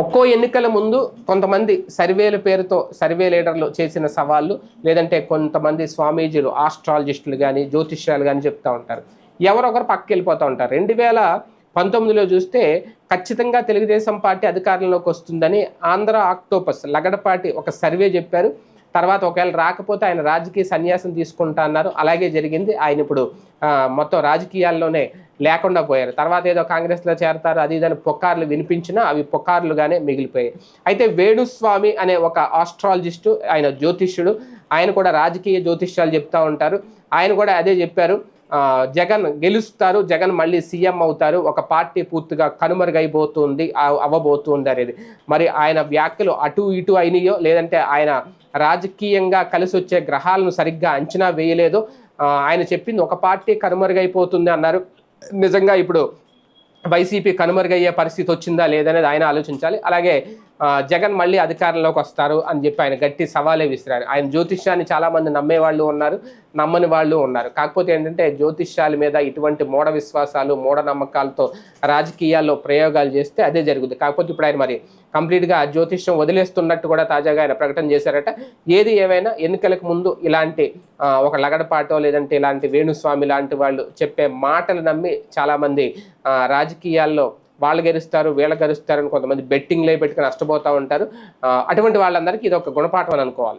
ఒక్కో ఎన్నికల ముందు కొంతమంది సర్వేల పేరుతో సర్వే లీడర్లు చేసిన సవాళ్ళు లేదంటే కొంతమంది స్వామీజీలు ఆస్ట్రాలజిస్టులు కానీ జ్యోతిష్యాలు కానీ చెప్తూ ఉంటారు. ఎవరొకరు పక్కకి వెళ్ళిపోతూ ఉంటారు. రెండు వేల పంతొమ్మిదిలో చూస్తే ఖచ్చితంగా తెలుగుదేశం పార్టీ అధికారంలోకి వస్తుందని ఆంధ్ర ఆక్టోపస్ లగడపాటి ఒక సర్వే చెప్పారు. తర్వాత ఒకవేళ రాకపోతే ఆయన రాజకీయ సన్యాసం తీసుకుంటా అన్నారు. అలాగే జరిగింది. ఆయన ఇప్పుడు మొత్తం రాజకీయాల్లోనే లేకుండా పోయారు. తర్వాత ఏదో కాంగ్రెస్లో చేరతారు అది ఇదని పొక్కార్లు వినిపించినా అవి పొక్కార్లుగానే మిగిలిపోయాయి. అయితే వేణుస్వామి అనే ఒక ఆస్ట్రాలజిస్టు ఆయన జ్యోతిష్యుడు ఆయన కూడా రాజకీయ జ్యోతిష్యాలు చెప్తూ ఉంటారు. ఆయన కూడా అదే చెప్పారు. జగన్ గెలుస్తారు జగన్ మళ్ళీ సీఎం అవుతారు ఒక పార్టీ పూర్తిగా కనుమరుగైపోతుంది అవ్వబోతుంది అనేది. మరి ఆయన వ్యాఖ్యలు అటు ఇటు అయినాయో లేదంటే ఆయన రాజకీయంగా కలిసి వచ్చే గ్రహాలను సరిగ్గా అంచనా వేయలేదో ఆయన చెప్పింది ఒక పార్టీ కనుమరుగైపోతుంది అన్నారు. నిజంగా ఇప్పుడు వైసీపీ కనుమరుగయ్యే పరిస్థితి వచ్చిందా లేదనేది ఆయన ఆలోచించాలి. అలాగే జగన్ మళ్ళీ అధికారంలోకి వస్తారు అని చెప్పి ఆయన గట్టి సవాలే విసిరారు. ఆయన జ్యోతిష్యాన్ని చాలామంది నమ్మేవాళ్ళు ఉన్నారు నమ్మని వాళ్ళు ఉన్నారు. కాకపోతే ఏంటంటే జ్యోతిష్యాల మీద ఇటువంటి మూఢ విశ్వాసాలు మూఢనమ్మకాలతో రాజకీయాల్లో ప్రయోగాలు చేస్తే అదే జరుగుతుంది కాకపోతే ఇప్పుడు ఆయన మరి కంప్లీట్గా జ్యోతిష్యం వదిలేస్తున్నట్టు కూడా తాజాగా ఆయన ప్రకటన చేశారట. ఏది ఏమైనా ఎన్నికలకు ముందు ఇలాంటి ఒక లగడపాటో లేదంటే ఇలాంటి వేణుస్వామి లాంటి వాళ్ళు చెప్పే మాటలు నమ్మి చాలామంది రాజకీయాల్లో వాళ్ళు గెలుస్తారు వీళ్ళు గెలుస్తారని అని కొంతమంది బెట్టింగ్లే పెట్టుకుని నష్టపోతూ ఉంటారు. ఆ, అటువంటి వాళ్ళందరికీ ఇది ఒక గుణపాఠం అని అనుకోవాలి.